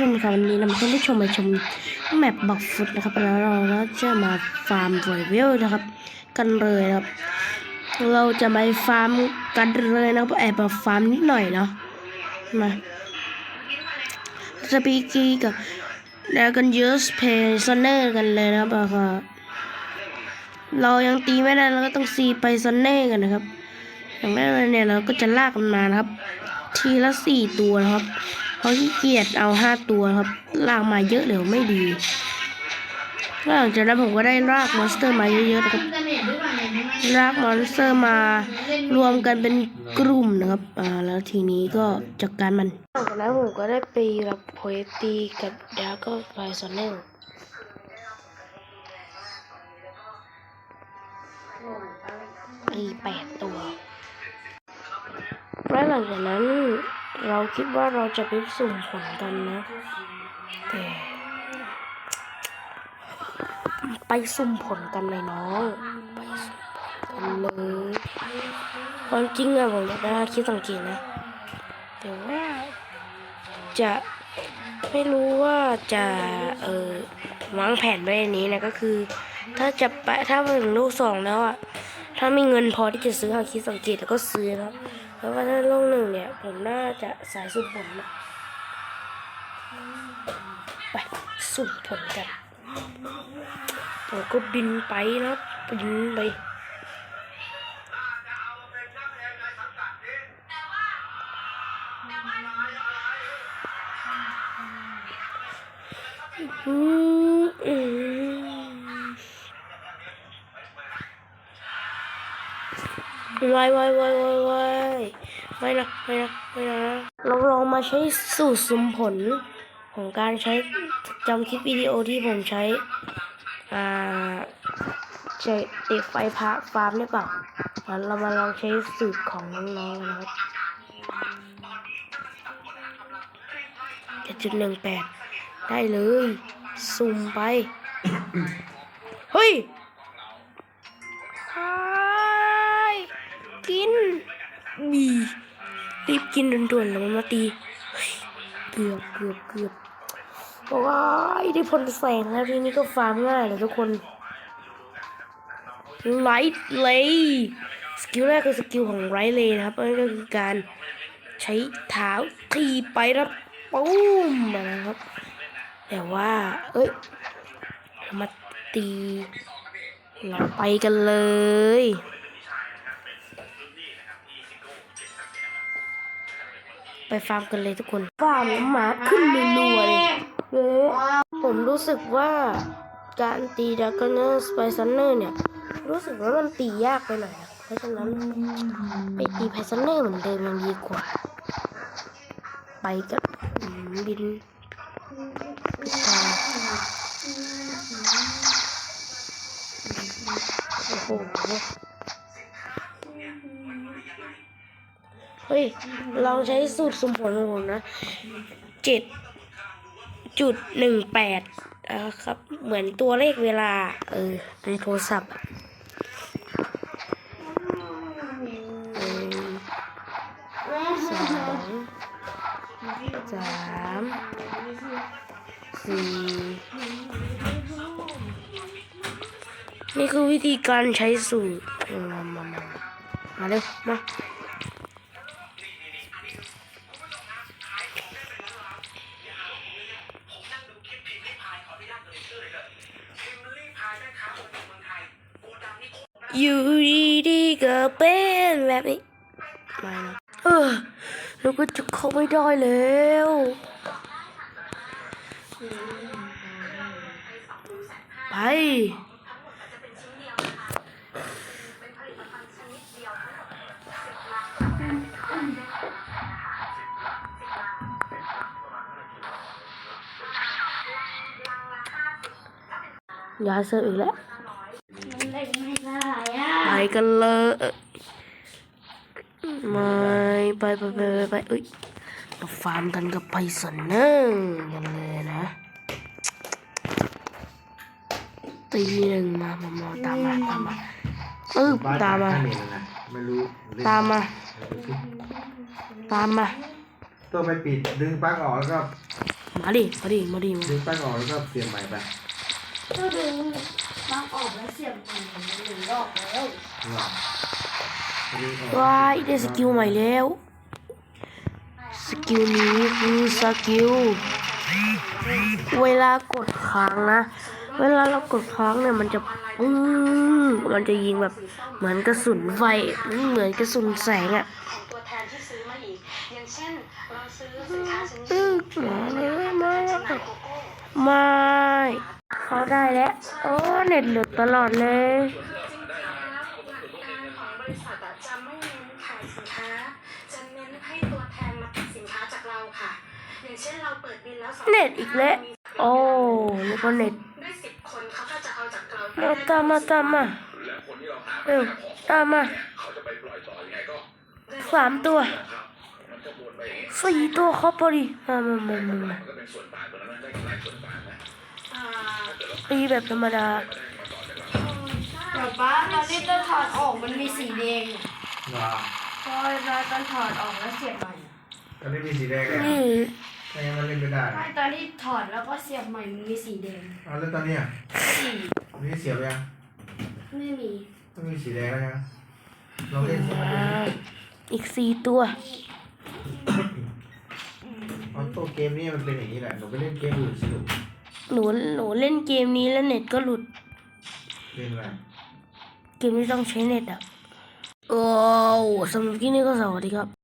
ชมครับวันนี้นำท่านผู้ชมมาชมแมปบักฟุตนะครับแล้วเราก็จะมาฟาร์มรอยเวลนะครับ กันเลยครับ เราจะไปฟาร์มกันเลยนะครับแอบมาฟาร์มนิดหน่อยเนาะมาสปีกีกับแล้วกันยูสเพย์ซอนเนอร์กันเลยนะครับเรายังตีไม่ได้เราก็ต้องซีไปซอนเน่กันนะครับอย่างแรกเลยเนี่ยเราก็จะลากมันมานะครับ ทีละสี่ตัวนะครับ เพราขี้เกียจเอาห้าตัวครับลากมาเยอะเดี๋ยวไม่ดีหลังจากนั้นผมก็ได้ลากมอนสเตอร์มาเยอะๆนะครับลากมอนสเตอร์มารวมกันเป็นกลุ่มนะครับอ่าแล้วทีนี้ก็จัดการมันหลังจากนั้นผมก็ได้ไปรับโคเอตีกับดาก็ไฟซอนเนลอีแปดตัวและหลังจากนั้น เราคิดว่าเราจะไปสุ่มผลกันนะ แต่ไปสุ่มผลกันเลยน้องไปสุ่มผลกันเลยความจริงอะผมอยากได้คิดสังเกตนะ แต่ว่าจะไม่รู้ว่าจะเออวางแผนไว้ในนี้นะก็คือ ถ้าจะไปถ้าไปถึงลูกสองแล้วอะถ้ามีเงินพอที่จะซื้อฮาคิสังเกตแล้วก็ซื้อนะครับ แล้วว่าถ้าลูกหนึ่งเนี่ย ผมน่าจะสายสุ่มผลนะไปสุ่มผลกันผมก็บินไปนะบบินไปอืมอืม วายวายวายวายวายไม่นะไม่นะไม่นะเราลองมาใช้สูตรสุ่มผลของการใช้จำคลิปวิดีโอที่ผมใช้ อ่าใช้เตะไฟพาฟาร์มได้เปล่างั้นเรามาลองใช้สูตรของน้องๆกันนะครับเจ็ดจุดหนึ่งแปดได้เลยสุ่มไป เฮ้ยไาย กินบีรีบกินด่วนๆแล้วมันมาตีเกือบเกือบเกือบว้ายได้พลแสงแล้วทีนี้ก็ฟาร์มง่ายเลยทุกคนไลท์เลยสกิลแรกคือสกิลของไรเลยนะครับนั่นก็คือการใช้เท้าทีไปแล้วปุ้มนะครับ แต่ว่า เอ้ยเรามาตีเราไปกันเลย ไปฟาร์มกันเลยทุกคนฟาร์มหมาขึ้นรัวๆเลยเย้ผมรู้สึกว่าการตีดากอนเนอร์สไปซันเนอร์เนี่ย รู้สึกว่ามันตียากไปหน่อยนะเพราะฉะนั้นไปตีไพซันเนอร์เหมือนเดิมยังดีกว่า ไปกับอืมบินโอ้โห เฮ้ยลองใช้สูตรสมผลของผมนะเจ็ดจุดหนึ่งแปดอ่าครับ เหมือนตัวเลขเวลา เออ ในโทรศัพท์สองสามสี่นี่คือวิธีการใช้สูตร มามามามาเร็วมา อยู่ดีๆก็เป็นแบบนี้ไม่นะเออแล้วก็จะเข้าไม่ได้แล้วไปยาเสิร์อีกแล้ว กันเลยไม่ไปไปไปไปไปเอ้ยมาฟาร์มกันกับไพสันเนอร์กันเลยนะตีหนึ่งมามามาตามมาตามมาเออตามมาไม่รู้ตามมา ตามมาตัวไปปิดดึงปลั๊กออกแล้วก็มาดิมาดิมาดิมาดึงแป้งออกแล้วก็เสียบใหม่ไป ก็ดึงบางออกแล้วเสียบใหม่มันหนึ่งรอบแล้วหลับดึงออกว้ายได้สกิลใหม่แล้ว สกิลนี้คือสกิลเวลากดค้างนะ เวลาเรากดค้างเนี่ยมันจะอืมมันจะยิงแบบเหมือนกระสุนไฟเหมือนกระสุนแสงอะของตัวแทนที่ซื้อมาอีกอย่างเช่นเราซื้อสินค้าชิ้นอืนี้มมาเลยมาจำหน่ายโกโก้ไม่ เขาได้แล้ว โอ้เน็ตหลุดตลอดเลยจริงๆแล้วหลักการของบริษัทอะจะไม่เน้นขายสินค้าจะเน้นให้ตัวแทนมาติดสินค้าจากเราค่ะอย่างเช่นเราเปิดบินแล้วสองเน็ตอีกแล้ว โอ้แล้วก็เน็ตด้วยสิบคนเขาก็จะเอาจากเราไปเอาตามมาตามมาเร็วตามมาสามตัวสี่ตัวครบพอดีมามามามามาอ่า ตีแบบธรรมดาแต่ป้าตอนที่ต้นถอดออกมันมีสีแดงหลับพอเวลาตอนถอดออกแล้วเสียบใหม่ตอนนี้มีสีแดงแล้วนี่ถ้ายังมันเล่นไม่ได้ไม่ตอนที่ถอดแล้วก็เสียบใหม่มันมีสีแดงเอาแล้วตอนเนี้ยสีอันนี้เสียบยังไม่มีต้องมีสีแดงแล้วยังลองเล่นสักมาวันอีกสี่ตัวออโต้เกมนี้มันเป็นอย่างนี้แหละหนูไปเล่นเกมอื่นสนุก หนูหนูเล่นเกมนี้แล้วเน็ตก็หลุดเล่นอะไรเกมนี้ต้องใช้เน็ตอะโอ้สำหรับที่นี่ก็สวัสดีครับ